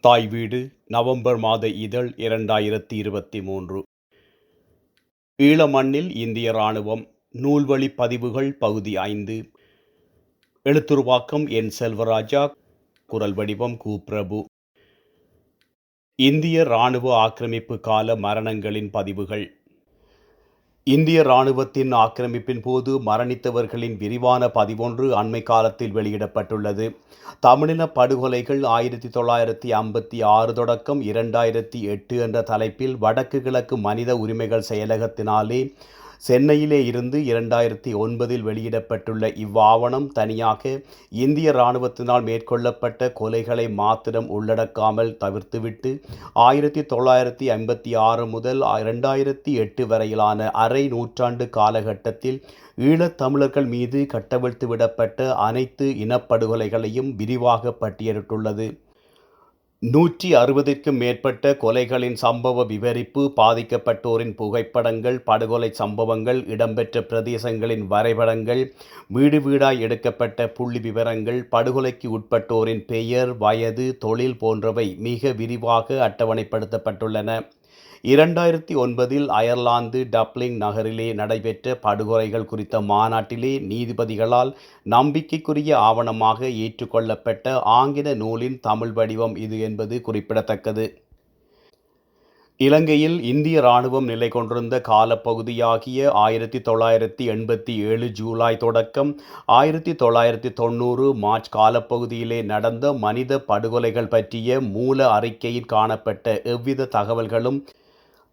தாய் வீடு நவம்பர் மாத இதழ் இரண்டாயிரத்தி இருபத்தி மூன்று. ஈழமண்ணில் இந்திய இராணுவம் நூல்வழி பதிவுகள் பகுதி ஐந்து. எழுத்துருவாக்கம் என் செல்வராஜா குரல் வடிவம் கு. பிரபு. இந்திய இராணுவ ஆக்கிரமிப்பு கால மரணங்களின் பதிவுகள். இந்திய இராணுவத்தின் ஆக்கிரமிப்பின் போது மரணித்தவர்களின் விரிவான பதிவொன்று அண்மை காலத்தில் வெளியிடப்பட்டுள்ளது. தமிழின படுகொலைகள் ஆயிரத்தி தொள்ளாயிரத்தி ஐம்பத்தி ஆறு தொடக்கம் இரண்டாயிரத்தி எட்டு என்ற தலைப்பில் வடக்கு கிழக்கு மனித உரிமைகள் செயலகத்தினாலே சென்னையிலே இருந்து இரண்டாயிரத்தி ஒன்பதில் வெளியிடப்பட்டுள்ள இவ்வாவணம் தனியாக இந்திய இராணுவத்தினால் மேற்கொள்ளப்பட்ட கொலைகளை மாத்திரம் உள்ளடக்காமல் தவிர்த்துவிட்டு ஆயிரத்தி தொள்ளாயிரத்தி ஐம்பத்தி ஆறு முதல் இரண்டாயிரத்தி எட்டு வரையிலான அரை நூற்றாண்டு காலகட்டத்தில் ஈழத்தமிழர்கள் மீது கட்டவிழ்த்து விடப்பட்ட அனைத்து இனப்படுகொலைகளையும் விரிவாக பட்டியலிட்டுள்ளது. நூற்றி அறுபதிற்கும் மேற்பட்ட கொலைகளின் சம்பவ விவரிப்பு பாதிக்கப்பட்டோரின் புகைப்படங்கள் படுகொலை சம்பவங்கள் இடம்பெற்ற பிரதேசங்களின் வரைபடங்கள் வீடு வீடாய் எடுக்கப்பட்ட புள்ளி விவரங்கள் படுகொலைக்கு உட்பட்டோரின் பெயர் வயது தொழில் போன்றவை மிக விரிவாக அட்டவணைப்படுத்தப்பட்டுள்ளன. இரண்டாயிரத்தி ஒன்பதில் அயர்லாந்து டப்ளிங் நகரிலே நடைபெற்ற படுகொலைகள் குறித்த மாநாட்டிலே நீதிபதிகளால் நம்பிக்கைக்குரிய ஆவணமாக ஏற்றுக்கொள்ளப்பட்ட ஆங்கில நூலின் தமிழ் வடிவம் இது என்பது குறிப்பிடத்தக்கது. இலங்கையில் இந்திய இராணுவம் நிலை கொண்டிருந்த காலப்பகுதியாகிய ஆயிரத்தி தொள்ளாயிரத்தி எண்பத்தி ஏழு ஜூலை தொடக்கம் ஆயிரத்தி தொள்ளாயிரத்தி தொண்ணூறு மார்ச் காலப்பகுதியிலே நடந்த மனித படுகொலைகள் பற்றிய மூல அறிக்கையில் காணப்பட்ட எவ்வித தகவல்களும்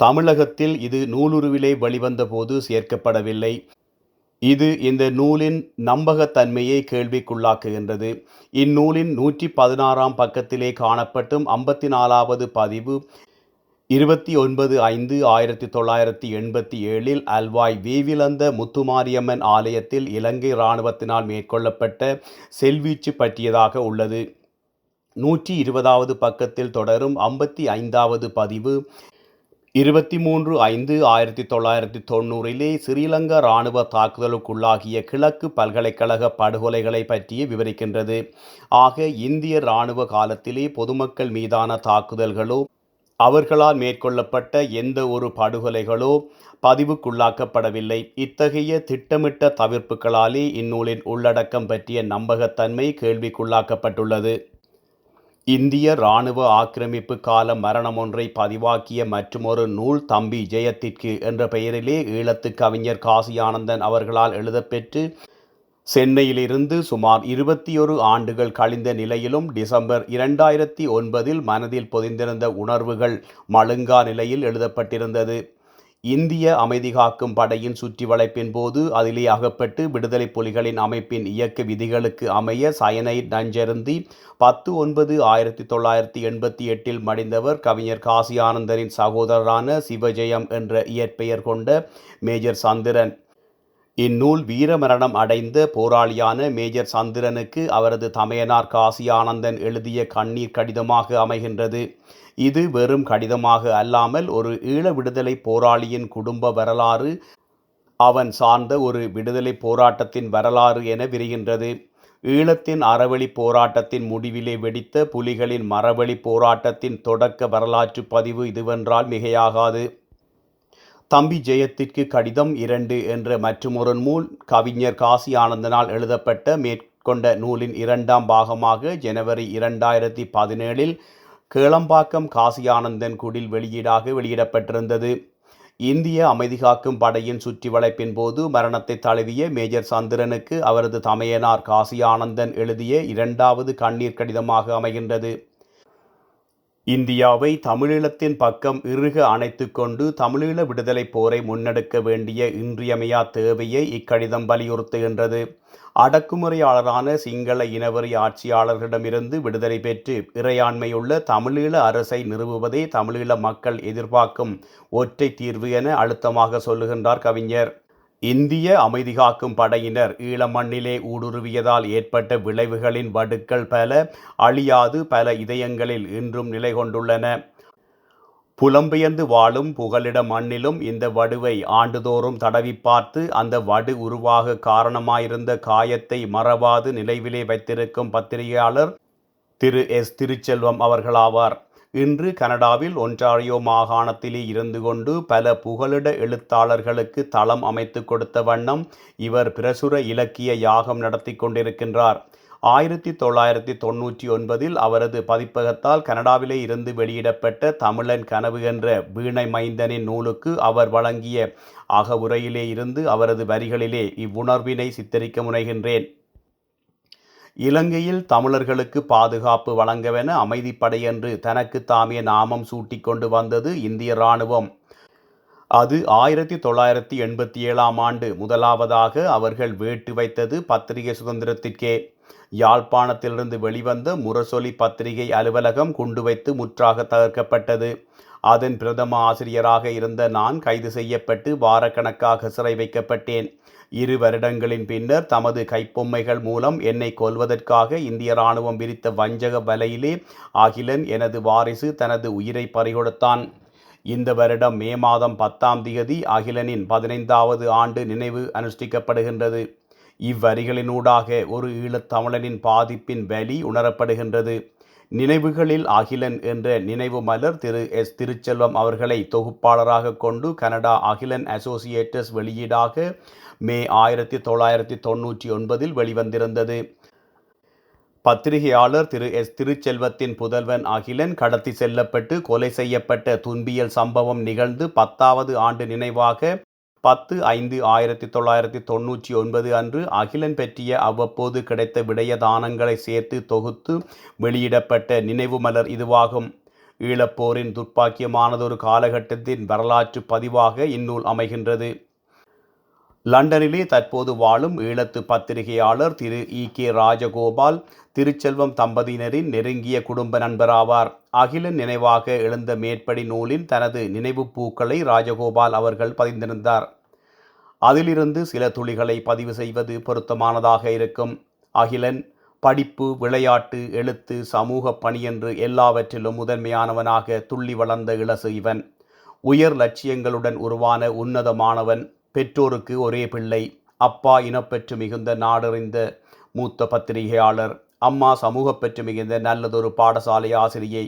தமிழகத்தில் இது நூலுருவிலே வெளிவந்த போது சேர்க்கப்படவில்லை. இது இந்த நூலின் நம்பகத்தன்மையை கேள்விக்குள்ளாக்குகின்றது. இந்நூலின் நூற்றி பதினாறாம் பக்கத்திலே காணப்பட்டும் ஐம்பத்தி நாலாவது பதிவு இருபத்தி ஒன்பது ஐந்து ஆயிரத்தி தொள்ளாயிரத்தி எண்பத்தி ஏழில் அல்வாய் வீவிலந்த முத்துமாரியம்மன் ஆலயத்தில் இலங்கை இராணுவத்தினால் மேற்கொள்ளப்பட்ட செல்வீச்சு பற்றியதாக உள்ளது. நூற்றி இருபதாவது பக்கத்தில் தொடரும் ஐம்பத்தி ஐந்தாவது பதிவு இருபத்தி மூன்று ஐந்து ஆயிரத்தி தொள்ளாயிரத்தி தொண்ணூறிலே ஸ்ரீலங்கா இராணுவ தாக்குதலுக்குள்ளாகிய கிழக்கு பல்கலைக்கழக படுகொலைகளை பற்றிய விவரிக்கின்றது. ஆக இந்திய இராணுவ காலத்திலே பொதுமக்கள் மீதான தாக்குதல்களோ அவர்களால் மேற்கொள்ளப்பட்ட எந்த ஒரு படுகொலைகளோ பதிவுக்குள்ளாக்கப்படவில்லை. இத்தகைய திட்டமிட்ட தவிர்ப்புகளாலே இந்நூலின் உள்ளடக்கம் பற்றிய நம்பகத்தன்மை கேள்விக்குள்ளாக்கப்பட்டுள்ளது. இந்திய இராணுவ ஆக்கிரமிப்பு கால மரணம் ஒன்றை பதிவாக்கிய மற்றுமொரு நூல் தம்பி ஜெயத்திற்கு என்ற பெயரிலே ஈழத்து கவிஞர் காசி ஆனந்தன் அவர்களால் எழுதப்பெற்று சென்னையிலிருந்து சுமார் இருபத்தி ஒரு ஆண்டுகள் கழிந்த நிலையிலும் டிசம்பர் இரண்டாயிரத்தி ஒன்பதில் மனதில் பொதிந்திருந்த உணர்வுகள் மழுங்கா நிலையில் எழுதப்பட்டிருந்தது. இந்திய அமைதி காக்கும் படையின் சுற்றி வளைப்பின் போது அதிலே அகப்பட்டு விடுதலை புலிகளின் அமைப்பின் இயக்க விதிகளுக்கு அமைய சயனைட் நஞ்சருந்தி பத்து ஒன்பது ஆயிரத்தி தொள்ளாயிரத்தி எண்பத்தி எட்டில் மடிந்தவர் கவிஞர் காசி ஆனந்தரின் சகோதரரான சிவஜெயம் என்ற இயற்பெயர் கொண்ட மேஜர் சந்திரன். இந்நூல் வீரமரணம் அடைந்த போராளியான மேஜர் சந்திரனுக்கு அவரது தமையனார் காசி ஆனந்தன் எழுதிய கண்ணீர் கடிதமாக அமைகின்றது. இது வெறும் கடிதமாக அல்லாமல் ஒரு ஈழ விடுதலை போராளியின் குடும்ப வரலாறு அவன் சார்ந்த ஒரு விடுதலை போராட்டத்தின் வரலாறு என விரிகின்றது. ஈழத்தின் அறவழி போராட்டத்தின் முடிவிலே வெடித்த புலிகளின் மரவழி போராட்டத்தின் தொடக்க வரலாற்று பதிவு இதுவென்றால் மிகையாகாது. தம்பி ஜெயத்திற்கு கடிதம் இரண்டு என்ற மற்றொரு நூல் கவிஞர் காசி ஆனந்தனால் எழுதப்பட்ட மேற்கொண்ட நூலின் இரண்டாம் பாகமாக ஜனவரி இரண்டாயிரத்தி பதினேழில் கேளம்பாக்கம் காசி ஆனந்தன் குடில் வெளியீடாக வெளியிடப்பட்டிருந்தது. இந்திய அமைதி காக்கும் படையின் சுற்றி வளைப்பின் போது மரணத்தை தழுவிய மேஜர் சந்திரனுக்கு அவரது தமையனார் காசியானந்தன் எழுதிய இரண்டாவது கண்ணீர் கடிதமாக அமைகின்றது. இந்தியாவை தமிழீழத்தின் பக்கம் இறுக அணைத்து கொண்டு தமிழீழ விடுதலை போரை முன்னெடுக்க வேண்டிய இன்றியமையா தேவையை இக்கடிதம் வலியுறுத்துகின்றது. அடக்குமுறையாளரான சிங்கள இனவரி ஆட்சியாளர்களிடமிருந்து விடுதலை பெற்று இறையாண்மையுள்ள தமிழீழ அரசை நிறுவுவதே தமிழீழ மக்கள் எதிர்பார்க்கும் ஒற்றை தீர்வு என அழுத்தமாக சொல்லுகின்றார் கவிஞர். இந்திய அமைதி காக்கும் படையினர் ஈழமண்ணிலே ஊடுருவியதால் ஏற்பட்ட விளைவுகளின் வடுக்கள் பல அழியாது பல இதயங்களில் இன்றும் நிலை கொண்டுள்ளன. புலம்பெயர்ந்து வாழும் புகலிட மண்ணிலும் இந்த வடுவை ஆண்டுதோறும் தடவி பார்த்து அந்த வடு உருவாக காரணமாயிருந்த காயத்தை மறவாது நினைவிலே வைத்திருக்கும் பத்திரிகையாளர் திரு. எஸ். திருச்செல்வம் அவர்களாவார். இன்று கனடாவில் ஒன்றாரியோ மாகாணத்திலே இருந்து கொண்டு பல புகலிட எழுத்தாளர்களுக்கு தளம் அமைத்து கொடுத்த வண்ணம் இவர் பிரசுர இலக்கிய யாகம் நடத்தி கொண்டிருக்கின்றார். ஆயிரத்தி தொள்ளாயிரத்தி தொண்ணூற்றி ஒன்பதில் அவரது பதிப்பகத்தால் கனடாவிலே இருந்து வெளியிடப்பட்ட தமிழன் கனவு என்ற வீணை மைந்தனின் நூலுக்கு அவர் வழங்கிய அகவுரையிலே இருந்து அவரது வரிகளிலே இவ்வுணர்வினை சித்தரிக்க முனைகின்றேன். இலங்கையில் தமிழர்களுக்கு பாதுகாப்பு வழங்கவென அமைதிப்படை என்று தனக்கு தாமே நாமம் சூட்டிக்கொண்டு வந்தது இந்திய இராணுவம். அது ஆயிரத்தி தொள்ளாயிரத்தி எண்பத்தி ஏழாம் ஆண்டு முதலாவதாக அவர்கள் வேட்டு வைத்தது பத்திரிகை சுதந்திரத்திற்கே. யாழ்ப்பாணத்திலிருந்து வெளிவந்த முரசொலி பத்திரிகை அலுவலகம் குண்டு வைத்து முற்றாக தகர்க்கப்பட்டது. அதன் பிரதம ஆசிரியராக இருந்த நான் கைது செய்யப்பட்டு வாரக்கணக்காக சிறை வைக்கப்பட்டேன். இரு வருடங்களின் பின்னர் தமது கைப்பொம்மைகள் மூலம் என்னை கொல்வதற்காக இந்திய இராணுவம் விரித்த வஞ்சக வலையிலே அகிலன் எனது வாரிசு தனது உயிரை பறிகொடுத்தான். இந்த வருடம் மே மாதம் பத்தாம் திகதி அகிலனின் பதினைந்தாவது ஆண்டு நினைவு அனுஷ்டிக்கப்படுகின்றது. இவ்வரிகளினூடாக ஒரு ஈழத்தமிழனின் பாதிப்பின் வலி உணரப்படுகின்றது. நினைவுகளில் அகிலன் என்ற நினைவு மலர் திரு எஸ் திருச்செல்வம் அவர்களை தொகுப்பாளராக கொண்டு கனடா அகிலன் அசோசியேட்டர்ஸ் வெளியீடாக மே ஆயிரத்தி தொள்ளாயிரத்தி தொண்ணூற்றி ஒன்பதில் வெளிவந்திருந்தது. பத்திரிகையாளர் திரு எஸ் திருச்செல்வத்தின் புதல்வன் அகிலன் கடத்தி செல்லப்பட்டு கொலை செய்யப்பட்ட துன்பியல் சம்பவம் நிகழ்ந்து பத்தாவது ஆண்டு நினைவாக பத்து ஐந்து ஆயிரத்தி தொள்ளாயிரத்தி தொண்ணூற்றி ஒன்பது அன்று அகிலன் பற்றிய அவ்வப்போது கிடைத்த விடயதானங்களை சேர்த்து தொகுத்து வெளியிடப்பட்ட நினைவு மலர் இதுவாகும். ஈழப்போரின் துர்ப்பாக்கியமானதொரு காலகட்டத்தின் வரலாற்று பதிவாக இந்நூல் அமைகின்றது. லண்டனிலே தற்போது வாழும் ஈழத்து பத்திரிகையாளர் திரு இ கே ராஜகோபால் திருச்செல்வம் தம்பதியினரின் நெருங்கிய குடும்ப நண்பராவார். அகிலன் நினைவாக எழுந்த மேற்படி நூலில் தனது நினைவு பூக்களை ராஜகோபால் அவர்கள் பதிந்திருந்தார். அதிலிருந்து சில துளிகளை பதிவு செய்வது பொருத்தமானதாக இருக்கும். அகிலன் படிப்பு விளையாட்டு எழுத்து சமூக பணி என்று எல்லாவற்றிலும் முதன்மையானவனாக துள்ளி வளர்ந்த இளசு இவன். உயர் லட்சியங்களுடன் உருவான உன்னதமானவன் பெற்றோருக்கு ஒரே பிள்ளை அப்பா இனப்பெற்று மிகுந்த நாடறிந்த மூத்த பத்திரிகையாளர் அம்மா சமூகப்பெற்று மிகுந்த நல்லதொரு பாடசாலை ஆசிரியை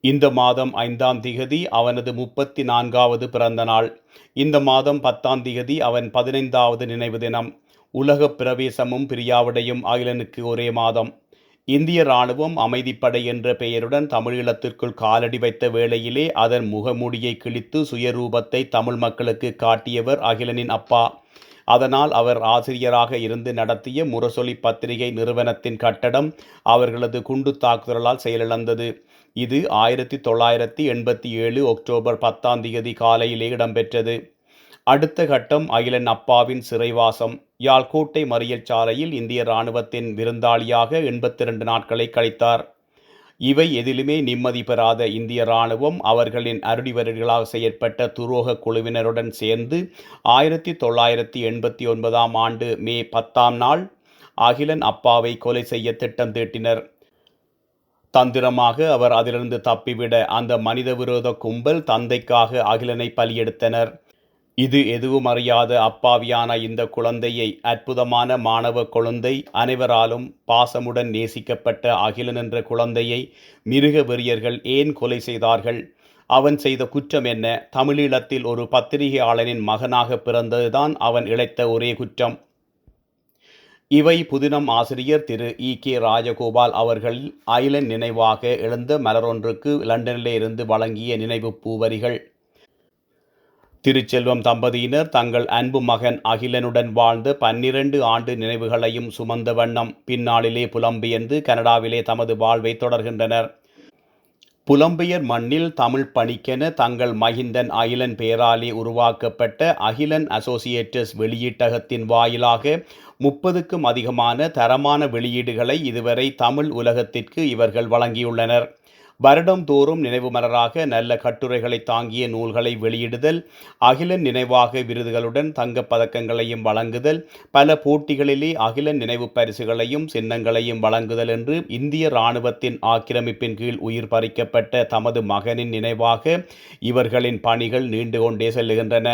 இந்த மாதம் ஐந்தாம் திகதி அவனது முப்பத்தி நான்காவது பிறந்த நாள். இந்த மாதம் பத்தாம் திகதி அவன் பதினைந்தாவது நினைவு தினம். உலக பிரவேசமும் பிரியாவிடையும் அகிலனுக்கு ஒரே மாதம். இந்திய இராணுவம் அமைதிப்படை என்ற பெயருடன் தமிழீழத்திற்குள் காலடி வைத்த வேளையிலே அதன் முகமூடியை கிழித்து சுயரூபத்தை தமிழ் மக்களுக்கு காட்டியவர் அகிலனின் அப்பா. அதனால் அவர் ஆசிரியராக இருந்து நடத்திய முரசொலி பத்திரிகை நிறுவனத்தின் கட்டடம் அவர்களது குண்டு தாக்குதலால் செயலிழந்தது. இது ஆயிரத்தி தொள்ளாயிரத்தி எண்பத்தி ஏழு அக்டோபர் பத்தாம் தேதி காலையிலே இடம்பெற்றது. அடுத்த கட்டம் அகிலன் அப்பாவின் சிறைவாசம். யாழ்கோட்டை மறியல் சாலையில் இந்திய இராணுவத்தின் விருந்தாளியாக எண்பத்தி ரெண்டு நாட்களை கழித்தார். இவை எதிலுமே நிம்மதி பெறாத இந்திய இராணுவம் அவர்களின் அருடிவரர்களாக செயற்பட்ட துரோக குழுவினருடன் சேர்ந்து ஆயிரத்தி தொள்ளாயிரத்தி எண்பத்தி ஒன்பதாம் ஆண்டு மே பத்தாம் நாள் அகிலன் அப்பாவை கொலை செய்ய திட்டம் தீட்டினர். தந்திரமாக அவர் அதிலிருந்து தப்பிவிட அந்த மனித விரோத கும்பல் தந்தைக்காக அகிலனை பலியெடுத்தனர். இது எதுவும் அறியாத அப்பாவியான இந்த குழந்தையை அற்புதமான மாணவ குழந்தை அனைவராலும் பாசமுடன் நேசிக்கப்பட்ட அகிலன் என்ற குழந்தையை மிருக வெறியர்கள் ஏன் கொலை செய்தார்கள்? அவன் செய்த குற்றம் என்ன? தமிழீழத்தில் ஒரு பத்திரிகையாளனின் மகனாக பிறந்ததுதான் அவன் இழைத்த ஒரே குற்றம். இவை புதினம் ஆசிரியர் திரு இ கே ராஜகோபால் அவர்கள் ஐலண்ட் நினைவாக எழுந்த மலரொன்றுக்கு லண்டனிலே இருந்து வழங்கிய நினைவு பூவரிகள். திருச்செல்வம் தம்பதியினர் தங்கள் அன்பு மகன் அகிலனுடன் வாழ்ந்த பன்னிரண்டு ஆண்டு நினைவுகளையும் சுமந்த வண்ணம் பின்னாளிலே புலம்பெயர்ந்து கனடாவிலே தமது வாழ்வை தொடர்கின்றனர். புலம்பெயர் மண்ணில் தமிழ் பணிக்கென தங்கள் மகிந்தன் அகிலன் பெயராலே உருவாக்கப்பட்ட அகிலன் அசோசியேட்டஸ் வெளியீட்டகத்தின் வாயிலாக முப்பதுக்கும் அதிகமான தரமான வெளியீடுகளை இதுவரை தமிழ் உலகத்திற்கு இவர்கள் வழங்கியுள்ளனர். வருடந்தோறும் நினைவு மலராக நல்ல கட்டுரைகளை தாங்கிய நூல்களை வெளியிடுதல் அகிலன் நினைவாக விருதுகளுடன் தங்கப் பதக்கங்களையும் வழங்குதல் பல போட்டிகளிலே அகிலன் நினைவு பரிசுகளையும் சின்னங்களையும் வழங்குதல் என்று இந்திய இராணுவத்தின் ஆக்கிரமிப்பின் கீழ் உயிர் பறிக்கப்பட்ட தமது மகனின் நினைவாக இவர்களின் பணிகள் நீண்டு கொண்டே செல்லுகின்றன.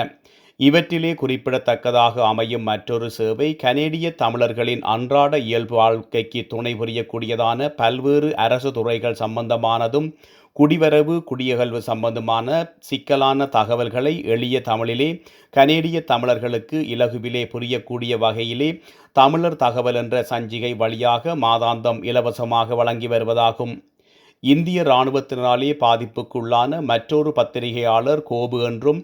இவற்றிலே குறிப்பிடத்தக்கதாக அமையும் மற்றொரு சேவை கனேடிய தமிழர்களின் அன்றாட இயல்பு வாழ்க்கைக்கு துணை புரியக்கூடியதான பல்வேறு அரசு துறைகள் சம்பந்தமானதும் குடிவரவு குடியகல்வு சம்பந்தமான சிக்கலான தகவல்களை எளிய தமிழிலே கனேடிய தமிழர்களுக்கு இலகுவிலே புரியக்கூடிய வகையிலே தமிழர் தகவல் என்ற சஞ்சிகை வழியாக மாதாந்தம் இலவசமாக வழங்கி வருவதாகும். இந்திய இராணுவத்தினாலே பாதிப்புக்குள்ளான மற்றொரு பத்திரிகையாளர் கோபு என்றும்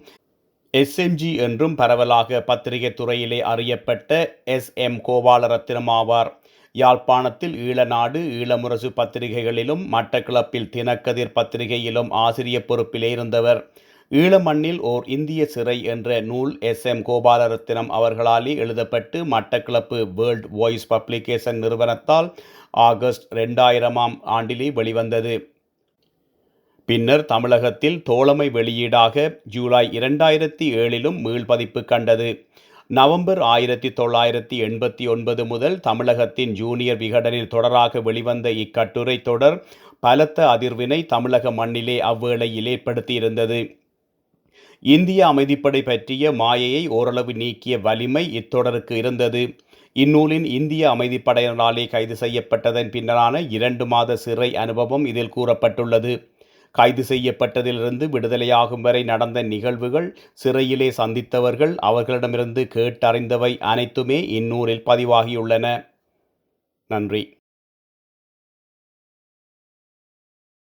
எஸ்எம்ஜி என்றும் பரவலாக பத்திரிகை துறையிலே அறியப்பட்ட எஸ் எம் கோபாலரத்தினம் ஆவார். யாழ்ப்பாணத்தில் ஈழநாடு ஈழமுரசு பத்திரிகைகளிலும் மட்டக்கிளப்பில் தினக்கதிர் பத்திரிகையிலும் ஆசிரியர் பொறுப்பிலே இருந்தவர். ஈழமண்ணில் ஓர் இந்திய சிறை என்ற நூல் எஸ் எம் கோபாலரத்தினம் அவர்களாலே எழுதப்பட்டு மட்டக்கிளப்பு வேர்ல்ட் வாய்ஸ் பப்ளிகேஷன் நிறுவனத்தால் ஆகஸ்ட் ரெண்டாயிரமாம் ஆண்டிலே வெளிவந்தது. பின்னர் தமிழகத்தில் தோழமை வெளியீடாக ஜூலை இரண்டாயிரத்தி ஏழிலும் மீள்பதிப்பு கண்டது. நவம்பர் ஆயிரத்தி தொள்ளாயிரத்தி எண்பத்தி ஒன்பது முதல் தமிழகத்தின் ஜூனியர் விகடனில் தொடராக வெளிவந்த இக்கட்டுரை தொடர் பலத்த அதிர்வினை தமிழக மண்ணிலே அவ்வேளையில் ஏற்படுத்தியிருந்தது. இந்திய அமைதிப்படை பற்றிய மாயையை ஓரளவு நீக்கிய வலிமை இத்தொடருக்கு இருந்தது. இந்நூலின் இந்திய அமைதிப்படையினராலே கைது செய்யப்பட்டதன் பின்னரான இரண்டு மாத சிறை அனுபவம் இதில் கூறப்பட்டுள்ளது. கைது செய்யப்பட்டதிலிருந்து விடுதலையாகும் வரை நடந்த நிகழ்வுகள் சிறையிலே சந்தித்தவர்கள் அவர்களிடமிருந்து கேட்டறிந்தவை அனைத்துமே இந்நூலில் பதிவாகியுள்ளன. நன்றி.